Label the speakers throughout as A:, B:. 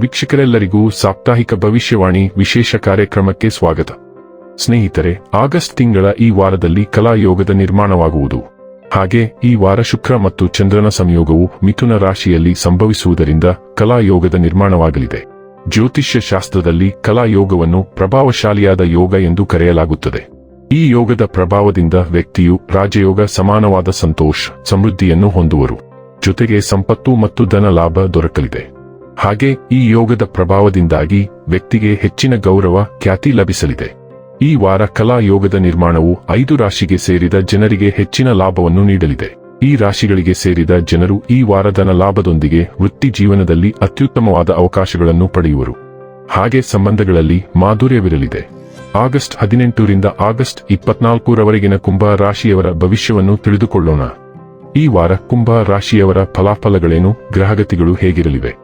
A: ವೀಕ್ಷಕರೆಲ್ಲರಿಗೂ ಸಾಪ್ತಾಹಿಕ ಭವಿಷ್ಯವಾಣಿ ವಿಶೇಷ ಕಾರ್ಯಕ್ರಮಕ್ಕೆ ಸ್ವಾಗತ. ಸ್ನೇಹಿತರೆ, ಆಗಸ್ಟ್ ತಿಂಗಳ ಈ ವಾರದಲ್ಲಿ ಕಲಾಯೋಗದ ನಿರ್ಮಾಣವಾಗುವುದು. ಹಾಗೆ ಈ ವಾರ ಶುಕ್ರ ಮತ್ತು ಚಂದ್ರನ ಸಂಯೋಗವು ಮಿಥುನ ರಾಶಿಯಲ್ಲಿ ಸಂಭವಿಸುವುದರಿಂದ ಕಲಾಯೋಗದ ನಿರ್ಮಾಣವಾಗಲಿದೆ. ಜ್ಯೋತಿಷ್ಯ ಶಾಸ್ತ್ರದಲ್ಲಿ ಕಲಾಯೋಗವನ್ನು ಪ್ರಭಾವಶಾಲಿಯಾದ ಯೋಗ ಎಂದು ಕರೆಯಲಾಗುತ್ತದೆ. ಈ ಯೋಗದ ಪ್ರಭಾವದಿಂದ ವ್ಯಕ್ತಿಯು ರಾಜಯೋಗ ಸಮಾನವಾದ ಸಂತೋಷ, ಸಮೃದ್ಧಿಯನ್ನು ಹೊಂದುವರು. ಜೊತೆಗೆ ಸಂಪತ್ತು ಮತ್ತು ಧನ ಲಾಭ ದೊರಕಲಿದೆ. ಹಾಗೆ ಈ ಯೋಗದ ಪ್ರಭಾವದಿಂದಾಗಿ ವ್ಯಕ್ತಿಗೆ ಹೆಚ್ಚಿನ ಗೌರವ, ಖ್ಯಾತಿ ಲಭಿಸಲಿದೆ. ಈ ವಾರ ಕಲಾ ಯೋಗದ ನಿರ್ಮಾಣವು ಐದು ರಾಶಿಗೆ ಸೇರಿದ ಜನರಿಗೆ ಹೆಚ್ಚಿನ ಲಾಭವನ್ನು ನೀಡಲಿದೆ. ಈ ರಾಶಿಗಳಿಗೆ ಸೇರಿದ ಜನರು ಈ ವಾರ ಧನ ಲಾಭದೊಂದಿಗೆ ವೃತ್ತಿ ಜೀವನದಲ್ಲಿ ಅತ್ಯುತ್ತಮವಾದ ಅವಕಾಶಗಳನ್ನು ಪಡೆಯುವರು. ಹಾಗೆ ಸಂಬಂಧಗಳಲ್ಲಿ ಮಾಧುರ್ಯವಿರಲಿದೆ. ಆಗಸ್ಟ್ ಹದಿನೆಂಟರಿಂದ ಆಗಸ್ಟ್ ಇಪ್ಪತ್ನಾಲ್ಕರವರೆಗಿನ ಕುಂಭ ರಾಶಿಯವರ ಭವಿಷ್ಯವನ್ನು ತಿಳಿದುಕೊಳ್ಳೋಣ. ಈ ವಾರ ಕುಂಭ ರಾಶಿಯವರ ಫಲಾಫಲಗಳೇನು, ಗ್ರಹಗತಿಗಳು ಹೇಗಿರಲಿವೆ?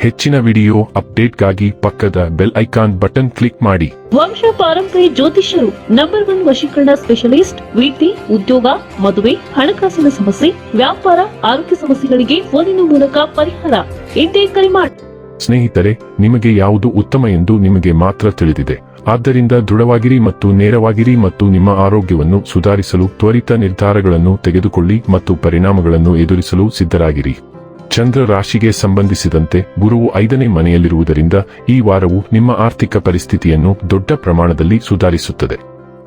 A: ಹೆಚ್ಚಿನ ವಿಡಿಯೋ ಅಪ್ಡೇಟ್ಗಾಗಿ ಪಕ್ಕದ ಬೆಲ್ ಐಕಾನ್ ಬಟನ್ ಕ್ಲಿಕ್ ಮಾಡಿ.
B: ವಂಶ ಪಾರಂಪರಿ ಜ್ಯೋತಿಷ್ಯರು ನಂಬರ್ ಒನ್ ವಶೀಕರಣ ಸ್ಪೆಷಲಿಸ್ಟ್ ವೃತ್ತಿ ಉದ್ಯೋಗ ಮದುವೆ ಹಣಕಾಸಿನ ಸಮಸ್ಯೆ ವ್ಯಾಪಾರ ಆರೋಗ್ಯ ಸಮಸ್ಯೆಗಳಿಗೆ ಫೋನಿನ ಮೂಲಕ ಪರಿಹಾರ. ಇಂದೇ ಕರೆ ಮಾಡಿ
A: ಸ್ನೇಹಿತರೆ ನಿಮಗೆ ಯಾವುದು ಉತ್ತಮ ಎಂದು ನಿಮಗೆ ಮಾತ್ರ ತಿಳಿದಿದೆ. ಆದ್ದರಿಂದ ದೃಢವಾಗಿರಿ ಮತ್ತು ನೇರವಾಗಿರಿ ಮತ್ತು ನಿಮ್ಮ ಆರೋಗ್ಯವನ್ನು ಸುಧಾರಿಸಲು ತ್ವರಿತ ನಿರ್ಧಾರಗಳನ್ನು ತೆಗೆದುಕೊಳ್ಳಿ ಮತ್ತು ಪರಿಣಾಮಗಳನ್ನು ಎದುರಿಸಲು ಸಿದ್ಧರಾಗಿರಿ. ಚಂದ್ರ ರಾಶಿಗೆ ಸಂಬಂಧಿಸಿದಂತೆ ಗುರುವು ಐದನೇ ಮನೆಯಲ್ಲಿರುವುದರಿಂದ ಈ ವಾರವು ನಿಮ್ಮ ಆರ್ಥಿಕ ಪರಿಸ್ಥಿತಿಯನ್ನು ದೊಡ್ಡ ಪ್ರಮಾಣದಲ್ಲಿ ಸುಧಾರಿಸುತ್ತದೆ.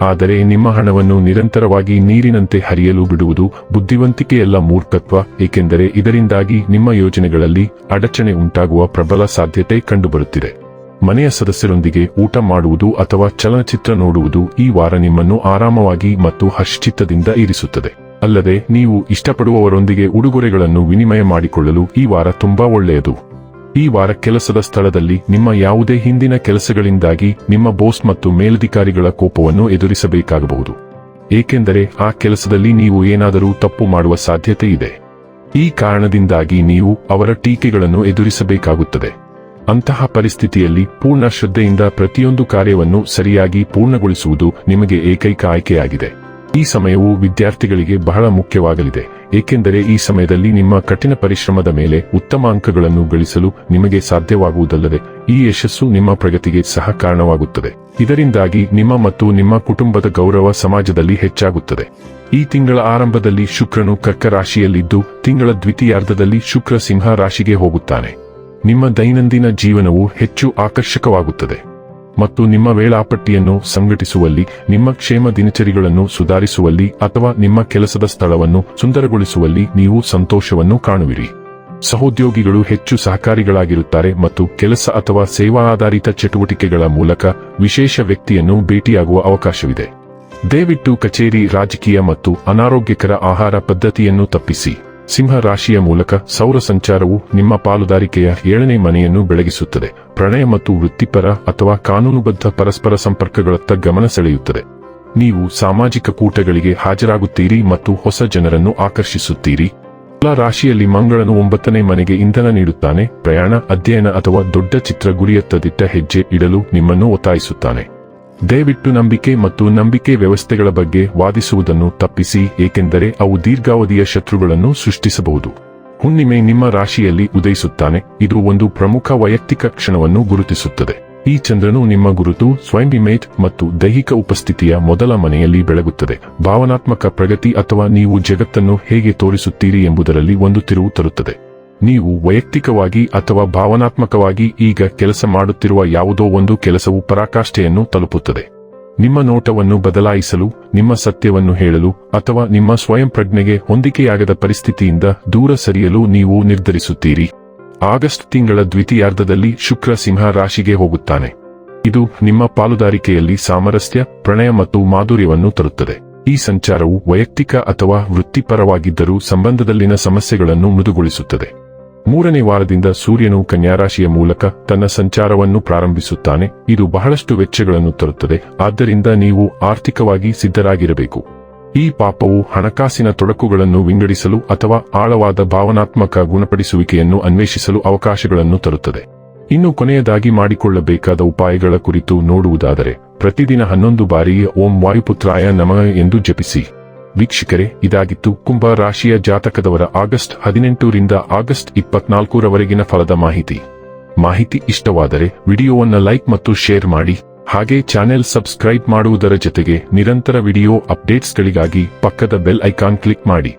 A: ಆದರೆ ನಿಮ್ಮ ಹಣವನ್ನು ನಿರಂತರವಾಗಿ ನೀರಿನಂತೆ ಹರಿಯಲು ಬಿಡುವುದು ಬುದ್ಧಿವಂತಿಕೆಯಲ್ಲ ಮೂರ್ಖತ್ವ, ಏಕೆಂದರೆ ಇದರಿಂದಾಗಿ ನಿಮ್ಮ ಯೋಜನೆಗಳಲ್ಲಿ ಅಡಚಣೆ ಉಂಟಾಗುವ ಪ್ರಬಲ ಸಾಧ್ಯತೆ ಕಂಡುಬರುತ್ತಿದೆ. ಮನೆಯ ಸದಸ್ಯರೊಂದಿಗೆ ಊಟ ಮಾಡುವುದು ಅಥವಾ ಚಲನಚಿತ್ರ ನೋಡುವುದು ಈ ವಾರ ನಿಮ್ಮನ್ನು ಆರಾಮವಾಗಿ ಮತ್ತು ಹರ್ಷಚಿತ್ತದಿಂದ ಇರಿಸುತ್ತದೆ. ಅಲ್ಲದೆ ನೀವು ಇಷ್ಟಪಡುವವರೊಂದಿಗೆ ಉಡುಗೊರೆಗಳನ್ನು ವಿನಿಮಯ ಮಾಡಿಕೊಳ್ಳಲು ಈ ವಾರ ತುಂಬಾ ಒಳ್ಳೆಯದು. ಈ ವಾರ ಕೆಲಸದ ಸ್ಥಳದಲ್ಲಿ ನಿಮ್ಮ ಯಾವುದೇ ಹಿಂದಿನ ಕೆಲಸಗಳಿಂದಾಗಿ ನಿಮ್ಮ ಬೋಸ್ ಮತ್ತು ಮೇಲಧಿಕಾರಿಗಳ ಕೋಪವನ್ನು ಎದುರಿಸಬೇಕಾಗಬಹುದು. ಏಕೆಂದರೆ ಆ ಕೆಲಸದಲ್ಲಿ ನೀವು ಏನಾದರೂ ತಪ್ಪು ಮಾಡುವ ಸಾಧ್ಯತೆ ಇದೆ. ಈ ಕಾರಣದಿಂದಾಗಿ ನೀವು ಅವರ ಟೀಕೆಗಳನ್ನು ಎದುರಿಸಬೇಕಾಗುತ್ತದೆ. ಅಂತಹ ಪರಿಸ್ಥಿತಿಯಲ್ಲಿ ಪೂರ್ಣ ಶ್ರದ್ಧೆಯಿಂದ ಪ್ರತಿಯೊಂದು ಕಾರ್ಯವನ್ನು ಸರಿಯಾಗಿ ಪೂರ್ಣಗೊಳಿಸುವುದು ನಿಮಗೆ ಏಕೈಕ ಆಯ್ಕೆಯಾಗಿದೆ. ಈ ಸಮಯವು ವಿದ್ಯಾರ್ಥಿಗಳಿಗೆ ಬಹಳ ಮುಖ್ಯವಾಗಲಿದೆ, ಏಕೆಂದರೆ ಈ ಸಮಯದಲ್ಲಿ ನಿಮ್ಮ ಕಠಿಣ ಪರಿಶ್ರಮದ ಮೇಲೆ ಉತ್ತಮ ಅಂಕಗಳನ್ನು ಗಳಿಸಲು ನಿಮಗೆ ಸಾಧ್ಯವಾಗುವುದಲ್ಲದೆ, ಈ ಯಶಸ್ಸು ನಿಮ್ಮ ಪ್ರಗತಿಗೆ ಸಹ ಕಾರಣವಾಗುತ್ತದೆ. ಇದರಿಂದಾಗಿ ನಿಮ್ಮ ಮತ್ತು ನಿಮ್ಮ ಕುಟುಂಬದ ಗೌರವ ಸಮಾಜದಲ್ಲಿ ಹೆಚ್ಚಾಗುತ್ತದೆ. ಈ ತಿಂಗಳ ಆರಂಭದಲ್ಲಿ ಶುಕ್ರನು ಕರ್ಕ ರಾಶಿಯಲ್ಲಿದ್ದು ತಿಂಗಳ ದ್ವಿತೀಯಾರ್ಧದಲ್ಲಿ ಶುಕ್ರ ಸಿಂಹ ರಾಶಿಗೆ ಹೋಗುತ್ತಾನೆ. ನಿಮ್ಮ ದೈನಂದಿನ ಜೀವನವು ಹೆಚ್ಚು ಆಕರ್ಷಕವಾಗುತ್ತದೆ. ಮತ್ತು ನಿಮ್ಮ ವೇಳಾಪಟ್ಟಿಯನ್ನು ಸಂಘಟಿಸುವಲ್ಲಿ, ನಿಮ್ಮ ಕ್ಷೇಮ ದಿನಚರಿಗಳನ್ನು ಸುಧಾರಿಸುವಲ್ಲಿ ಅಥವಾ ನಿಮ್ಮ ಕೆಲಸದ ಸ್ಥಳವನ್ನು ಸುಂದರಗೊಳಿಸುವಲ್ಲಿ ನೀವು ಸಂತೋಷವನ್ನು ಕಾಣುವಿರಿ. ಸಹೋದ್ಯೋಗಿಗಳು ಹೆಚ್ಚು ಸಹಕಾರಿಗಳಾಗಿರುತ್ತಾರೆ ಮತ್ತು ಕೆಲಸ ಅಥವಾ ಸೇವಾ ಆಧಾರಿತ ಚಟುವಟಿಕೆಗಳ ಮೂಲಕ ವಿಶೇಷ ವ್ಯಕ್ತಿಯನ್ನು ಭೇಟಿಯಾಗುವ ಅವಕಾಶವಿದೆ. ದಯವಿಟ್ಟು ಕಚೇರಿ ರಾಜಕೀಯ ಮತ್ತು ಅನಾರೋಗ್ಯಕರ ಆಹಾರ ಪದ್ಧತಿಯನ್ನು ತಪ್ಪಿಸಿ. ಸಿಂಹ ರಾಶಿಯ ಮೂಲಕ ಸೌರ ಸಂಚಾರವು ನಿಮ್ಮ ಪಾಲುದಾರಿಕೆಯ ಏಳನೇ ಮನೆಯನ್ನು ಬೆಳಗಿಸುತ್ತದೆ. ಪ್ರಣಯ ಮತ್ತು ವೃತ್ತಿಪರ ಅಥವಾ ಕಾನೂನುಬದ್ಧ ಪರಸ್ಪರ ಸಂಪರ್ಕಗಳತ್ತ ಗಮನ ಸೆಳೆಯುತ್ತದೆ. ನೀವು ಸಾಮಾಜಿಕ ಕೂಟಗಳಿಗೆ ಹಾಜರಾಗುತ್ತೀರಿ ಮತ್ತು ಹೊಸ ಜನರನ್ನು ಆಕರ್ಷಿಸುತ್ತೀರಿ. ತುಲಾ ರಾಶಿಯಲ್ಲಿ ಮಂಗಳನು ಒಂಬತ್ತನೇ ಮನೆಗೆ ಇಂಧನ ನೀಡುತ್ತಾನೆ. ಪ್ರಯಾಣ, ಅಧ್ಯಯನ ಅಥವಾ ದೊಡ್ಡ ಚಿತ್ರ ಗುರಿಯತ್ತ ದಿಟ್ಟ ಹೆಜ್ಜೆ ಇಡಲು ನಿಮ್ಮನ್ನು ಒತ್ತಾಯಿಸುತ್ತಾನೆ. ದಯವಿಟ್ಟು ನಂಬಿಕೆ ಮತ್ತು ನಂಬಿಕೆ ವ್ಯವಸ್ಥೆಗಳ ಬಗ್ಗೆ ವಾದಿಸುವುದನ್ನು ತಪ್ಪಿಸಿ, ಏಕೆಂದರೆ ಅವು ದೀರ್ಘಾವಧಿಯ ಶತ್ರುಗಳನ್ನು ಸೃಷ್ಟಿಸಬಹುದು. ಹುಣ್ಣಿಮೆ ನಿಮ್ಮ ರಾಶಿಯಲ್ಲಿ ಉದಯಿಸುತ್ತಾನೆ. ಇದು ಒಂದು ಪ್ರಮುಖ ವೈಯಕ್ತಿಕ ಕ್ಷಣವನ್ನು ಗುರುತಿಸುತ್ತದೆ. ಈ ಚಂದ್ರನು ನಿಮ್ಮ ಗುರುತು ಸ್ವಯಂ ಇಮೇಜ್ ಮತ್ತು ದೈಹಿಕ ಉಪಸ್ಥಿತಿಯ ಮೊದಲ ಮನೆಯಲ್ಲಿ ಬೆಳಗುತ್ತದೆ. ಭಾವನಾತ್ಮಕ ಪ್ರಗತಿ ಅಥವಾ ನೀವು ಜಗತ್ತನ್ನು ಹೇಗೆ ತೋರಿಸುತ್ತೀರಿ ಎಂಬುದರಲ್ಲಿ ಒಂದು ತಿರುವು ತರುತ್ತದೆ. ನೀವು ವೈಯಕ್ತಿಕವಾಗಿ ಅಥವಾ ಭಾವನಾತ್ಮಕವಾಗಿ ಈಗ ಕೆಲಸ ಮಾಡುತ್ತಿರುವ ಯಾವುದೋ ಒಂದು ಕೆಲಸವು ಪರಾಕಾಷ್ಠೆಯನ್ನು ತಲುಪುತ್ತದೆ. ನಿಮ್ಮ ನೋಟವನ್ನು ಬದಲಾಯಿಸಲು, ನಿಮ್ಮ ಸತ್ಯವನ್ನು ಹೇಳಲು, ಅಥವಾ ನಿಮ್ಮ ಸ್ವಯಂ ಪ್ರಜ್ಞೆಗೆ ಹೊಂದಿಕೆಯಾಗದ ಪರಿಸ್ಥಿತಿಯಿಂದ ದೂರ ಸರಿಯಲು ನೀವು ನಿರ್ಧರಿಸುತ್ತೀರಿ. ಆಗಸ್ಟ್ ತಿಂಗಳ ದ್ವಿತೀಯಾರ್ಧದಲ್ಲಿ ಶುಕ್ರ ಸಿಂಹ ರಾಶಿಗೆ ಹೋಗುತ್ತಾನೆ. ಇದು ನಿಮ್ಮ ಪಾಲುದಾರಿಕೆಯಲ್ಲಿ ಸಾಮರಸ್ಯ, ಪ್ರಣಯ ಮತ್ತು ಮಾಧುರ್ಯವನ್ನು ತರುತ್ತದೆ. ಈ ಸಂಚಾರವು ವೈಯಕ್ತಿಕ ಅಥವಾ ವೃತ್ತಿಪರವಾಗಿದ್ದರೂ ಸಂಬಂಧದಲ್ಲಿನ ಸಮಸ್ಯೆಗಳನ್ನು ಮೃದುಗೊಳಿಸುತ್ತದೆ. ಮೂರನೇ ವಾರದಿಂದ ಸೂರ್ಯನು ಕನ್ಯಾರಾಶಿಯ ಮೂಲಕ ತನ್ನ ಸಂಚಾರವನ್ನು ಪ್ರಾರಂಭಿಸುತ್ತಾನೆ. ಇದು ಬಹಳಷ್ಟು ವೆಚ್ಚಗಳನ್ನು ತರುತ್ತದೆ. ಆದ್ದರಿಂದ ನೀವು ಆರ್ಥಿಕವಾಗಿ ಸಿದ್ಧರಾಗಿರಬೇಕು. ಈ ಪಾಪವು ಹಣಕಾಸಿನ ತೊಡಕುಗಳನ್ನು ವಿಂಗಡಿಸಲು ಅಥವಾ ಆಳವಾದ ಭಾವನಾತ್ಮಕ ಗುಣಪಡಿಸುವಿಕೆಯನ್ನು ಅನ್ವೇಷಿಸಲು ಅವಕಾಶಗಳನ್ನು ತರುತ್ತದೆ. ಇನ್ನು ಕೊನೆಯದಾಗಿ ಮಾಡಿಕೊಳ್ಳಬೇಕಾದ ಉಪಾಯಗಳ ಕುರಿತು ನೋಡುವುದಾದರೆ, ಪ್ರತಿದಿನ ಹನ್ನೊಂದು ಬಾರಿ ಓಂ ವಾಯುಪುತ್ರಾಯ ನಮ ಎಂದು ಜಪಿಸಿ. ವೀಕ್ಷಕರೇ, ಇದಾಗಿತ್ತು ಕುಂಭ ರಾಶಿಯ ಜಾತಕದವರ ಆಗಸ್ಟ್ ಹದಿನೆಂಟರಿಂದ ಆಗಸ್ಟ್ ಇಪ್ಪತ್ನಾಲ್ಕರವರೆಗಿನ ಫಲದ ಮಾಹಿತಿ. ಮಾಹಿತಿ ಇಷ್ಟವಾದರೆ ವಿಡಿಯೋವನ್ನು ಲೈಕ್ ಮತ್ತು ಶೇರ್ ಮಾಡಿ, ಹಾಗೆ ಚಾನೆಲ್ ಸಬ್ಸ್ಕ್ರೈಬ್ ಮಾಡುವುದರ ಜೊತೆಗೆ ನಿರಂತರ ವಿಡಿಯೋ ಅಪ್ಡೇಟ್ಸ್ಗಳಿಗಾಗಿ ಪಕ್ಕದ ಬೆಲ್ ಐಕಾನ್ ಕ್ಲಿಕ್ ಮಾಡಿ.